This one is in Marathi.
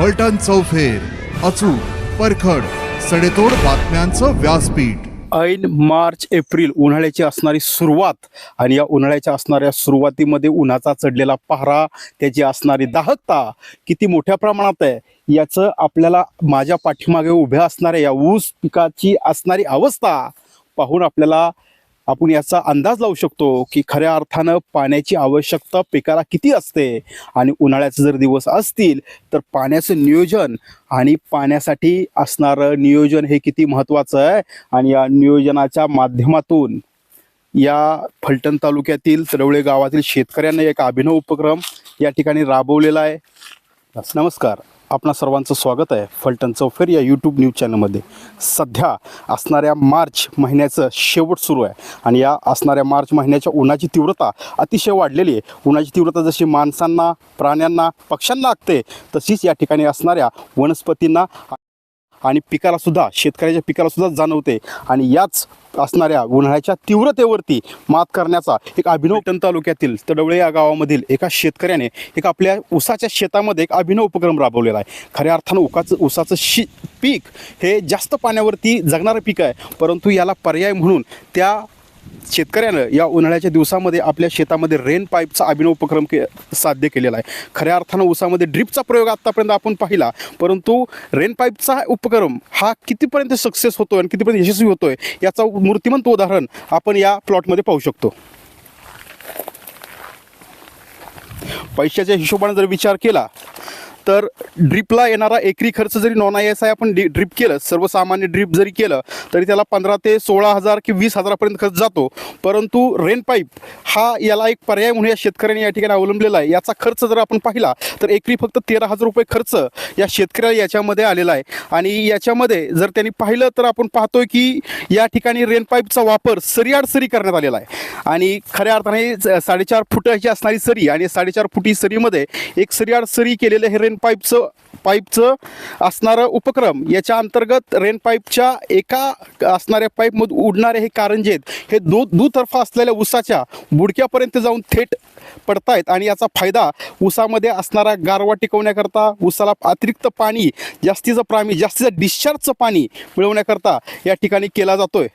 फलटण चौफेर अचूक परखड सडेतोड बातम्यांचं व्यासपीठ. ऐन मार्च एप्रिल उन्हाळ्याची असणारी सुरुवात आणि या उन्हाळ्याच्या असणाऱ्या सुरुवातीमध्ये उन्हाचा चढलेला पहारा त्याची असणारी दाहकता किती मोठ्या प्रमाणात आहे याचं आपल्याला माझ्या पाठीमागे उभ्या असणाऱ्या या ऊस पिकाची असणारी अवस्था पाहून आपल्याला आपण याचा अंदाज लावू शकतो की खऱ्या अर्थानं पाण्याची आवश्यकता पिकाला किती असते? आणि उन्हाळ्याचे जर दिवस असतील तर पाण्याचं नियोजन आणि पाण्यासाठी असणारं नियोजन हे किती महत्त्वाचं आहे? आणि या नियोजनाच्या माध्यमातून या फलटण तालुक्यातील तरवळे गावातील शेतकऱ्यांना एक अभिनव उपक्रम या ठिकाणी राबवलेला आहे. नमस्कार. आपणा सर्वांचं स्वागत आहे. फलटण चौफेर या यूट्यूब न्यूज चॅनलमध्ये सध्या असणाऱ्या मार्च महिन्याचं शेवट सुरू आहे. आणि या असणाऱ्या मार्च महिन्याच्या उन्हाची तीव्रता अतिशय वाढलेली आहे. उन्हाची तीव्रता जशी माणसांना प्राण्यांना पक्ष्यांना लागते तशीच या ठिकाणी असणाऱ्या वनस्पतींना आणि पिकालासुद्धा शेतकऱ्याच्या पिकालासुद्धा जाणवते. आणि याच असणाऱ्या उन्हाळ्याच्या तीव्रतेवरती मात करण्याचा एक अभिनव टन तालुक्यातील तडवळे या गावामधील एका शेतकऱ्याने एक आपल्या ऊसाच्या शेतामध्ये एक अभिनव उपक्रम राबवलेला आहे. खऱ्या अर्थानं उकाचं ऊसाचं शी पीक हे जास्त पाण्यावरती जगणारं पीक आहे. परंतु याला पर्याय म्हणून त्या शेतकऱ्यानं या उन्हाळ्याच्या दिवसामध्ये आपल्या शेतामध्ये रेन पाईपचा अभिनव उपक्रम के साध्य केलेला आहे. खऱ्या अर्थानं ऊसामध्ये ड्रिपचा प्रयोग आत्तापर्यंत आपण पाहिला परंतु रेन पाईपचा उपक्रम हा कितीपर्यंत सक्सेस होतोय आणि कितीपर्यंत यशस्वी होतोय याचा मूर्तिमंत उदाहरण आपण या प्लॉटमध्ये पाहू शकतो. पैशाच्या हिशोबाने जर विचार केला तर ड्रिपला येणारा एकरी खर्च जरी नॉन आय एस आय आपण डि ड्रिप केलं सर्वसामान्य ड्रिप जरी केलं तरी त्याला पंधरा ते सोळा हजार की वीस हजारापर्यंत खर्च जातो. परंतु रेन पाईप हा याला एक पर्याय म्हणून या शेतकऱ्यांनी या ठिकाणी अवलंबलेला आहे. याचा खर्च जर आपण पाहिला तर एकरी फक्त तेरा हजार रुपये खर्च या शेतकऱ्याला याच्यामध्ये आलेला आहे. आणि याच्यामध्ये जर त्यांनी पाहिलं तर आपण पाहतोय की या ठिकाणी रेन पाईपचा वापर सरीआड सरी करण्यात आलेला आहे. आणि खऱ्या अर्थाने ज- साडेचार फुटाची असणारी सरी आणि साडेचार फुटी सरीमध्ये एक सरीआड सरी केलेलं हे रेन रेन पाईपचं पाईपचं असणारं उपक्रम. याच्या अंतर्गत रेन पाईपच्या एका असणाऱ्या पाईपमधून उडणारे हे कारंजे आहेत. हे दु दुतर्फा असलेल्या ऊसाच्या बुडक्यापर्यंत जाऊन थेट पडतायत आणि याचा फायदा ऊसामध्ये असणारा गारवा टिकवण्याकरता ऊसाला अतिरिक्त पाणी जास्तीचं प्राणी जास्तीचं डिस्चार्जचं पाणी मिळवण्याकरता या ठिकाणी केला जातोय.